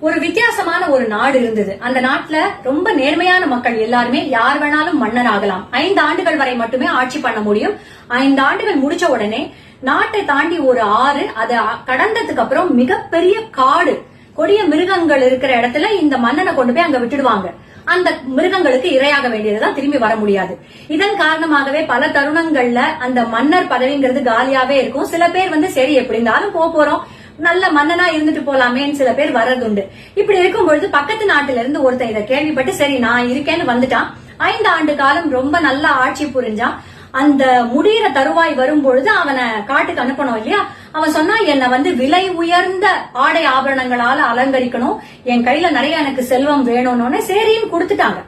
ஒரு வித்தியாசமான ஒரு நாடு இருந்தது. அந்த நாட்டுல ரொம்ப நேர்மையான மக்கள் எல்லாருமே யார் வேணாலும் மன்னர் ஆகலாம். ஐந்து ஆண்டுகள் வரை மட்டுமே ஆட்சி பண்ண முடியும். ஐந்து ஆண்டுகள் முடிச்ச உடனே நாட்டை தாண்டி ஒரு ஆறு அதை கடந்ததுக்கு அப்புறம் மிகப்பெரிய காடு கொடிய மிருகங்கள் இருக்கிற இடத்துல இந்த மன்னனை கொண்டு போய் அங்க விட்டுடுவாங்க. அந்த மிருகங்களுக்கு இரையாக வேண்டியதுதான் திரும்பி வர முடியாது. இதன் காரணமாகவே பல தருணங்கள்ல அந்த மன்னர் பதவிங்கிறது காலியாவே இருக்கும். சில பேர் வந்து சரி எப்படி இருந்தாலும் போக போறோம். நல்ல மன்னனா இருந்துட்டு போலாமேன்னு சில பேர் வர்றதுண்டு. இப்படி இருக்கும் பொழுது பக்கத்து நாட்டுல இருந்து ஒருத்தன் இதை கேள்விப்பட்டு சரி நான் இருக்கேன்னு வந்துட்டான். ஐந்து ஆண்டு காலம் ரொம்ப நல்ல ஆட்சி புரிஞ்சான் அந்த முடியிற தருவாய் வரும் பொழுது அவனை காட்டுக்கு அனுப்பணும் இல்லையா? அவன் சொன்னா என்ன வந்து விலை உயர்ந்த ஆடை ஆபரணங்களால அலங்கரிக்கணும். என் கையில நிறைய எனக்கு செல்வம் வேணும்னு சரின்னு கொடுத்துட்டாங்க.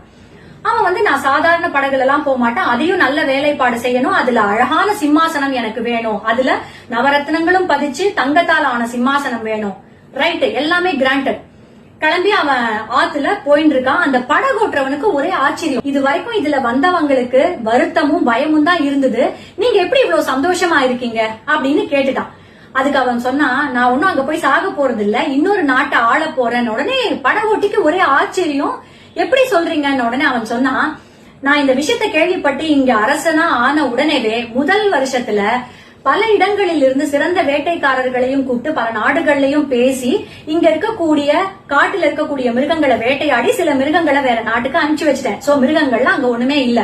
அவன் வந்து நான் சாதாரண படகுல எல்லாம் போக மாட்டேன் அதையும் நல்ல வேலைப்பாடு செய்யணும். அதுல அழகான சிம்மாசனம் எனக்கு வேணும். அதுல நவரத்னங்களும் பதிச்சு தங்கத்தால் ஆன சிம்மாசனம் வேணும். ரைட் எல்லாமே கிராண்டட் கிளம்பி அவன் ஆத்துல போயிட்டு இருக்கான். அந்த படகோட்டுறவனுக்கு ஒரே ஆச்சரியம். இது வரைக்கும் இதுல வந்தவங்களுக்கு வருத்தமும் பயமும் தான் இருந்தது. நீங்க எப்படி இவ்வளவு சந்தோஷமா இருக்கீங்க? அப்படின்னு கேட்டுட்டான். அதுக்கு அவன் சொன்னா நான் ஒன்னும் அங்க போய் சாக போறது இல்ல இன்னொரு நாட்டை ஆள போறேன்னு. உடனே படகோட்டிக்கு ஒரே ஆச்சரியம். எப்படி சொல்றீங்கன்னு உடனே அவன் சொன்னான் நான் இந்த விஷயத்த கேள்விப்பட்டு இங்க அரசனா ஆன உடனேவே முதல் வருஷத்துல பல இடங்களில் இருந்து சிறந்த வேட்டைக்காரர்களையும் கூப்பிட்டு பல நாடுகள்லயும் பேசி இங்க இருக்கக்கூடிய காட்டுல இருக்கக்கூடிய மிருகங்களை வேட்டையாடி சில மிருகங்களை வேற நாட்டுக்கு அனுப்பிச்சு வச்சிட்டேன். சோ மிருகங்கள்லாம் அங்க ஒண்ணுமே இல்ல.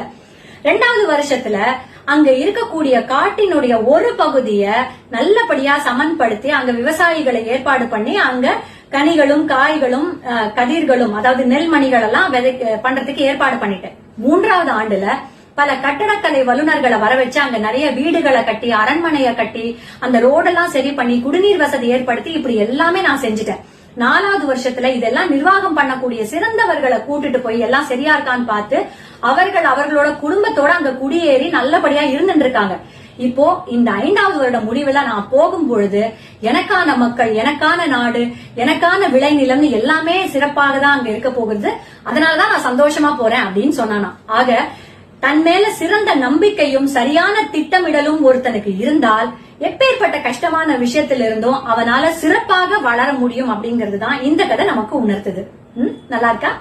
ரெண்டாவது வருஷத்துல அங்க இருக்கக்கூடிய காட்டினுடைய ஒரு பகுதிய நல்லபடியா சமன்படுத்தி அங்க விவசாயிகளை ஏற்பாடு பண்ணி அங்க கனிகளும் காய்களும் கதிர்களும் அதாவது நெல்மணிகள் எல்லாம் விதை பண்றதுக்கு ஏற்பாடு பண்ணிட்டேன். மூன்றாவது ஆண்டுல பல கட்டடக்கலை வல்லுநர்களை வர வச்சு அங்க நிறைய வீடுகளை கட்டி அரண்மனைய கட்டி அந்த ரோடெல்லாம் சரி பண்ணி குடிநீர் வசதி ஏற்படுத்தி இப்படி எல்லாமே நான் செஞ்சுட்டேன். நாலாவது வருஷத்துல இதெல்லாம் நிர்வாகம் பண்ணக்கூடிய சிறந்தவர்களை கூட்டிட்டு போய் எல்லாம் சரியா இருக்கான்னு பார்த்து அவர்கள் அவர்களோட குடும்பத்தோட அங்க குடியேறி நல்லபடியா இருந்துட்டு இருக்காங்க. இப்போ இந்த ஐந்தாவது வருட முடிவுல நான் போகும் பொழுது எனக்கான மக்கள் எனக்கான நாடு எனக்கான விளைநிலம்னு எல்லாமே சிறப்பாக தான் அங்க இருக்க போகுது. அதனாலதான் நான் சந்தோஷமா போறேன் அப்படின்னு சொன்னானா ஆக தன் மேல சிறந்த நம்பிக்கையும் சரியான திட்டமிடலும் ஒருத்தனுக்கு இருந்தால் எப்பேற்பட்ட கஷ்டமான விஷயத்துல இருந்தும் அவனால சிறப்பாக வளர முடியும் அப்படிங்கிறது தான் இந்த கதை நமக்கு உணர்த்துது. நல்லா இருக்கா?